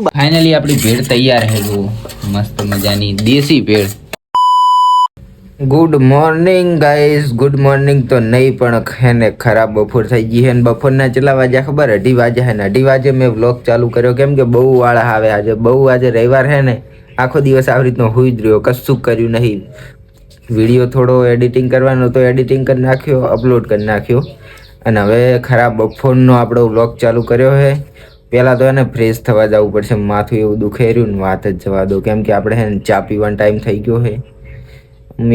Finally આપણી ભેળ તૈયાર છે જો. મસ્ત મજાની દેશી ભેળ. Good morning guys good morning તો નહીં પણ હેને ખરાબ બપોર થઈ ગઈ છે ને બપોરના કેટલા વાગ્યા ખબર? અઢી વાગ્યા છે ને. અઢી વાગે મેં વ્લોગ ચાલુ કર્યો. કેમ કે બહુ વાળા આવે આજે. બહુ આજે રવિવાર છે ને. આખો દિવસ આવી રીતનો હોઈ જ રહ્યો. કશું કર્યું નહીં. વીડિયો થોડો એડિટિંગ કરવાનો તો એડિટિંગ કરી નાખ્યો અપલોડ કરી નાખ્યો. અને હવે ખરાબ બપોરનો આપણો વ્લોગ ચાલુ કર્યો છે પહેલાં તો એને ફ્રેશ થવા જવું પડશે, માથું એવું દુખે રહ્યું ને વાત જ જવા દો. કેમ કે આપણે હે ચા પીવાનો ટાઈમ થઈ ગયો છે.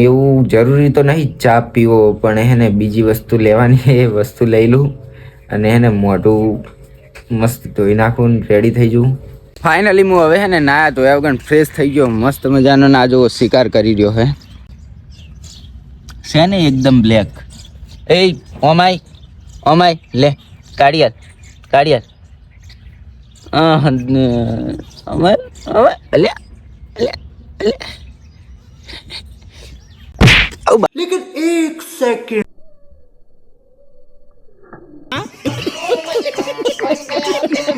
એવું જરૂરી તો નહીં ચા પીવો, પણ એને બીજી વસ્તુ લેવાની એ વસ્તુ લઈ લઉં. અને એને મોઢું મસ્ત ધોઈ નાખું રેડી થઈ જવું. ફાઇનલી હું હવે હે ને નાયા ધોયા વગર ફ્રેશ થઈ ગયો, મસ્ત મજાનો ના જો શિકાર કરી રહ્યો હે છે એકદમ બ્લેક એ, ઓમાય ઓમાય, લે કાઢિયાર કાઢિયાર અમાર અમાર અલ્યા અલ્યા અલ્યા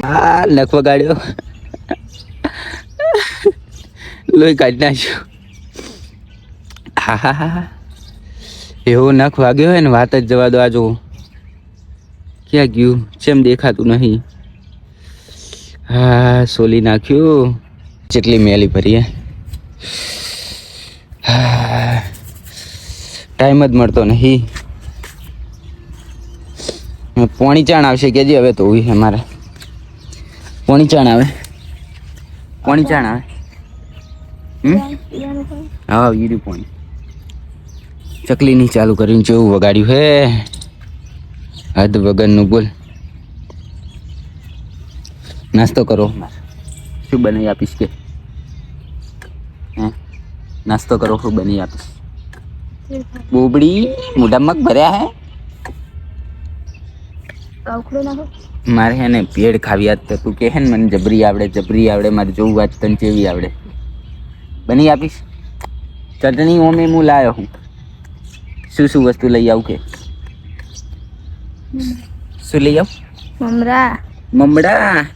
આ નખ વગાડ્યો. લોહી કાઢી નાખ્યો. હા હા હા હા. એવો નખ વાગ્યો હોય ને વાત જ જવા દો આ જો ક્યાં ગયું? ચેમ દેખાતું નહીં. હા, સોલી નાખ્યું. જેટલી મેલી ભરીએ. ટાઈમ જ મળતો નહીં. પોણી ચાણ આવશે કેજી હવે તો અમારે. પોણી ચાણ આવે. પોણી ચાણ આવે. હા ઈરી પોણી. ચકલી નહીં ચાલુ કરીને જેવું વગાડ્યું હે. હદ વગરનું બોલ. નાસ્તો કરો. શું બનાવી આપીશ કે? હે? નાસ્તો કરો શું બનાવી આપીશ? બોબડી મોઢામાં ભર્યા હે? મારે હે ને ભેળ ખાવી આજ તો. તું કે હે ને મને જબરી આવડે જબરી આવડે મારે જોવું આજ તને ચેવી આવડે. બની આપીશ? ચટણી ઓમે હું લાયો હું. શું શું વસ્તુ લઈ આવું કે? શું લઈ આવું? મમરા. મમરા.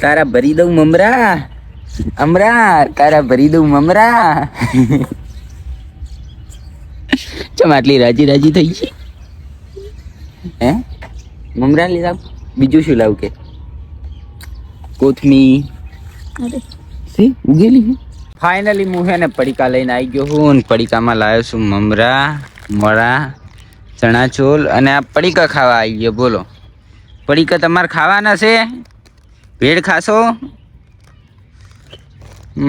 તારા ભરી દઉં મમરા. અમરા તારા ભરી દઉં મમરા. ચમ આટલી રાજી રાજી થઈ ગઈ? હે? મમરા લઈ લાવ. બીજું શું લાવું કે? કોથમી સી ઉગેલી ફાઇનલી હું હે ને પડીકા લઈને આવી ગયો હું પડીકામાં લાવ્યો છું મમરા મરા ચણાચોલ અને આ પડીકા ખાવા આવી ગયો. બોલો. પડીકા તમારે ખાવાના છે? ભેળ ખાશો?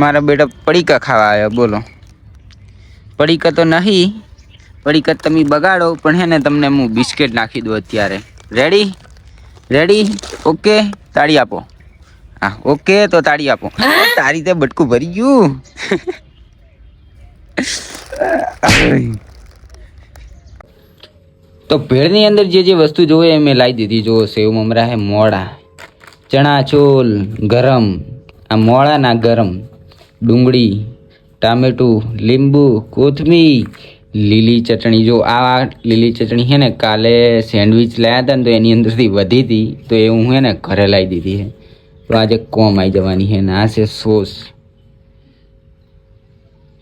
મારા બેટા પડીકા ખાવા આવ્યો બોલો. પડીકા તો નહીં પડીકા તમે બગાડો પણ હે ને તમને હું બિસ્કિટ નાખી દઉં અત્યારે. રેડી રેડી ઓકે તાળી આપો. હા ઓકે તો તાળી આપો. તારી તે બટકું ભરી ગયું. તો ભેળની અંદર જે જે વસ્તુ જોવે એ મેં લાવી દીધી. જો સેવ મમરા હે મોડા. ચણા ચોલ ગરમ, આ મોળાના ગરમ, ડુંગળી, ટામેટું, લીંબુ, કોથમીર, લીલી ચટણી. જો આ લીલી ચટણી છે ને કાલે સેન્ડવિચ લાવ્યા હતા ને તો એની અંદરથી વધી હતી, તો એ હું છે ને ઘરે લાવી દીધી છે તો આજે કોમ આવી જવાની છે ને, આ છે સોસ.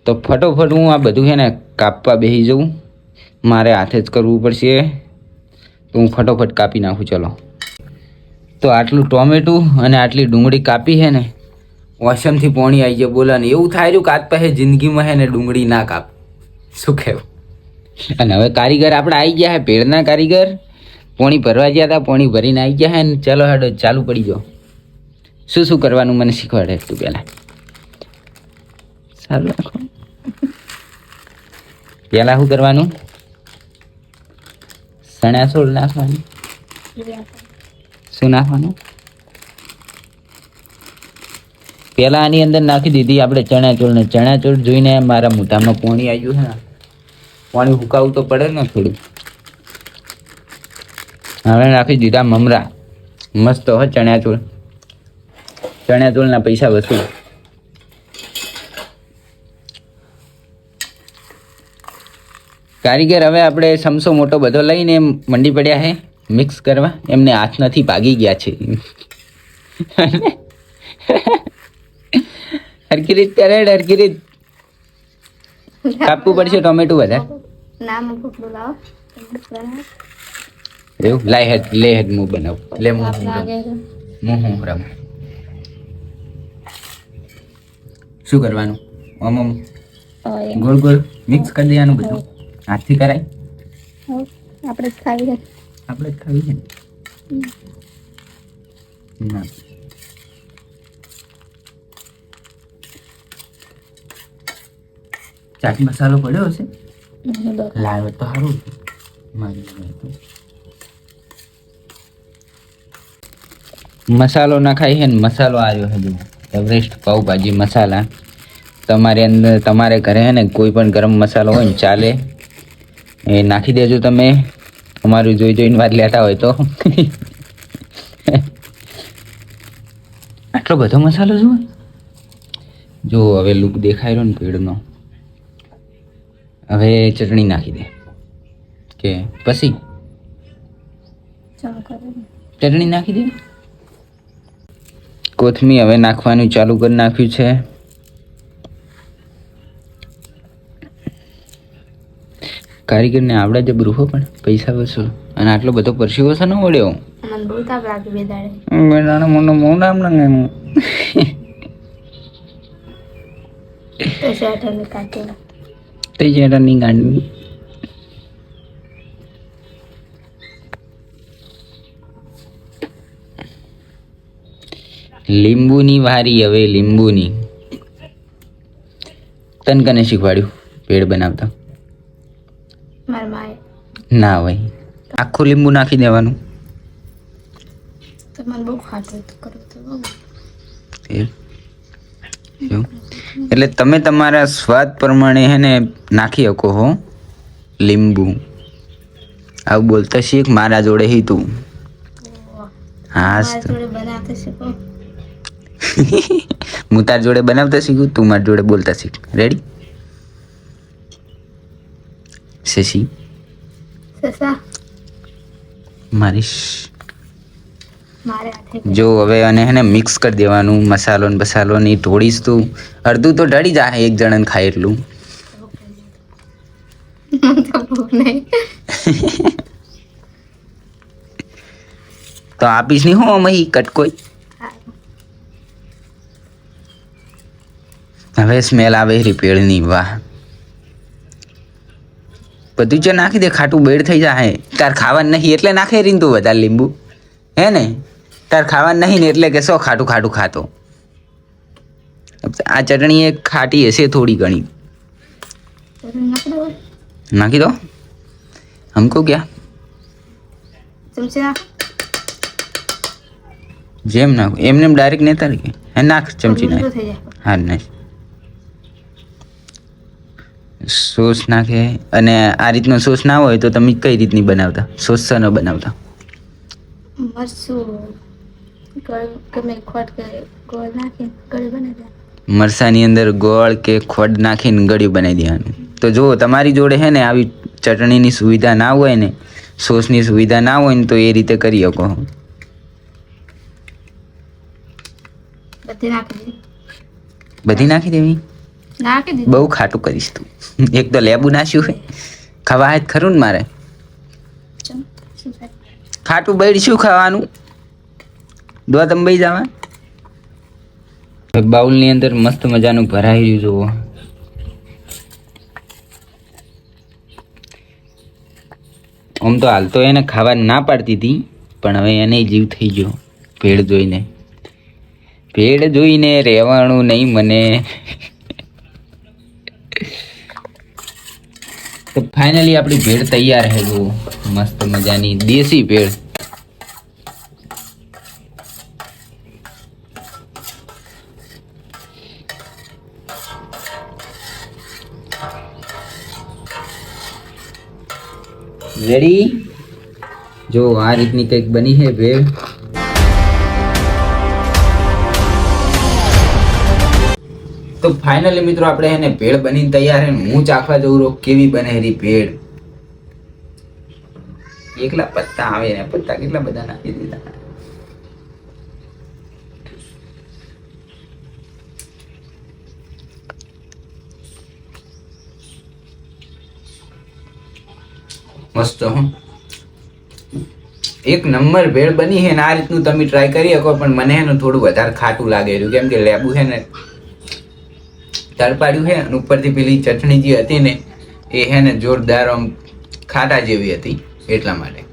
તો ફટોફટ હું આ બધું છે ને કાપવા બેસી જઉં. મારે હાથે જ કરવું પડશે. તો હું ફટોફટ કાપી નાખું, ચલો. તો આટલું ટોમેટું અને આટલી ડુંગળી કાપી છે ને વોશમથી પોણી આવી જાય બોલા ને એવું થાય રહ્યું કે આજ પાસે જિંદગીમાં છે ને ડુંગળી ના કાપ. શું કહેવું? અને હવે કારીગર આપણે આવી ગયા હે પેડના કારીગર. પોણી ભરવા ગયા હતા પોણી ભરીને આવી ગયા હે ને. ચાલો હેડો ચાલુ પડી જાઓ. શું શું કરવાનું મને શીખવાડે તું પહેલાં સારું રાખો. પહેલાં શું કરવાનું? સણાસોળ નાખવાનું. શું નાખવાનું? પેલા આની અંદર નાખી દીધી આપણે ચણાચોળ ને ચણાચોળ જોઈને મારા મોઢામાં પાણી આવ્યું છે ને. પાણી હુકાવું તો પડે ને થોડું હવે નાખી દીધા મમરા. મસ્ત હો ચણાચોળ ચણાચોળના પૈસા વસૂલ. કારીગર, હવે આપણે સમસો મોટો બધો લઈને મંડી પડ્યા છે. મિક્સ કરવા? એમને હાથ નથી ભાગી ગયા છે. હરકી રીત કરે હરકી રીત કાપવું પડશે ટોમેટું વધારે? એવું? લાય હેડ લે હેડ હું બનાવું. લે હું હું હું રમ. શું કરવાનું? ઓમ ગોળ ગોળ. મિક્સ કરી દેવાનું બધું. હાથથી કરાય. આપણે ખાવી આપણે જ ખાવી છે. ને? ના ચાટ મસાલો પડ્યો હશે? લાવ્યો તો સારું મારી તો. મસાલો નાખાય છે ને મસાલો આવ્યો છે જો એવરેસ્ટ પાઉભાજી મસાલા. તમારે અંદર તમારે ઘરે હે ને કોઈ પણ ગરમ મસાલો હોય ને ચાલે એ નાખી દેજો તમે. અમારું જોઈ જોઈને વાત લેતા હોય તો. આટલો બધો મસાલો શું? જો હવે લુક દેખાય રહ્યો ને ભીડનો. હવે ચટણી નાખી દે. કે પછી? ચટણી નાખી દે. કોથમી હવે નાખવાનું ચાલુ કરી નાખ્યું છે. કારીગરને આવડે જ બૃહો પણ પૈસા વસો. અને આટલો બધો પરસીવો છે ને મળ્યો. મને બહુ તાપ લાગે બે દાડે. બેટાને મને મોઢા આમ લાગે એમ. તો શેઠને તે જેટાની ગાંડી. લીંબુની વારી હવે લીંબુની. તન કને શીખવાડ્યું? પેડ બનાવતા. મારા માએ. ના હોય આખું લીંબુ નાખી દેવાનું. તો બહુ ખાતું હતું તો એવું? એટલે તમે તમારા સ્વાદ પ્રમાણે હે ને નાખી શકો હો. લીંબુ. આવું બોલતા શીખ મારા જોડે હી તું. હા હું તાર જોડે બનાવતા શીખું તું મારી જોડે બોલતા શીખ. રેડી શશી? સસા મારી શ- મારે જો હવે અને હે ને મિક્સ કરી દેવાનું મસાલો ને બસાલો ને ઢોળીશ તું. અડધું તો ઢળી જાય એક જણાને ખાય એટલું. તો આપીશ નહીં હું અમે કટકોઈ હવે સ્મેલ આવે રી પેડની વાહ. બધું જો નાખી દે ખાટું બેડ થઈ જાય તાર ખાવાનું નહીં એટલે નાખે રીન તું વધારે લીંબુ. હે ને? તાર ખાવાનું નહીં ને એટલે કે સો ખાટું ખાટું ખાતો. આ ચટણી એક ખાટી હશે થોડી ઘણી. નાખી દો. હમકો ક્યાં? જેમ નાખો. એમને ડાયરેક્ટ નેતા હે નાખ ચમચી નાખ. હા નાખ. સોસ નાખે અને આ રીતનો સોસ ના હોય તો તમે કઈ રીતની બનાવતા? સોસ ન બનાવતા? મરસાની અંદર ગોળ કે ખોડ નાખીને ગળ્યું બનાવી દેવાનું. તો જો તમારી જોડે હે ને આવી ચટણીની સુવિધા ના હોય ને સોસની સુવિધા ના હોય ને તો એ રીતે કરી શકો બધી નાખી બધી નાખી દેવી? બહુ ખાટું કરીશ તું. એક તો લેબુ નાશ્યું હે ખવા જ ખરું ને મારે? ખાટું બૈડ શું ખાવાનું. દો તમે બઈ જવા બાઉલની અંદર મસ્ત મજાનું ભરાઈ રહ્યું જુઓ. આમ તો હાલ તો એને ખાવા ના પાડતી હતી પણ હવે એને જીવ થઈ ગયો ભેળ જોઈને. ભેળ જોઈને રહેવાનું નહીં મને તો ફાઇનલી આપણી ભેળ તૈયાર છે જુઓ. મસ્ત મજાની દેશી ભેળ. રેડી જો આ રીતની કંઈક બની છે ભેળ. તો ફાઇનલી મિત્રો આપણે એને ભેળ બની તૈયાર હે હું ચાખવા જઉં રહો કેવી બને એની ભેળ. એકલા પત્તા આવે ને, પત્તા કેટલા બધા નાખી દીધા. મસ્ત એક નંબર ભેળ બની છે ને, આ રીતનું તમે ટ્રાય કરી શકો, પણ મને એનું થોડું વધારે ખાટું લાગે છે. કેમ કે લેબુ છે ને તળપાડ્યું છે અને ઉપરથી પેલી ચટણી જે હતી ને, એ હે ને જોરદાર આમ ખાટા જેવી હતી એટલા માટે.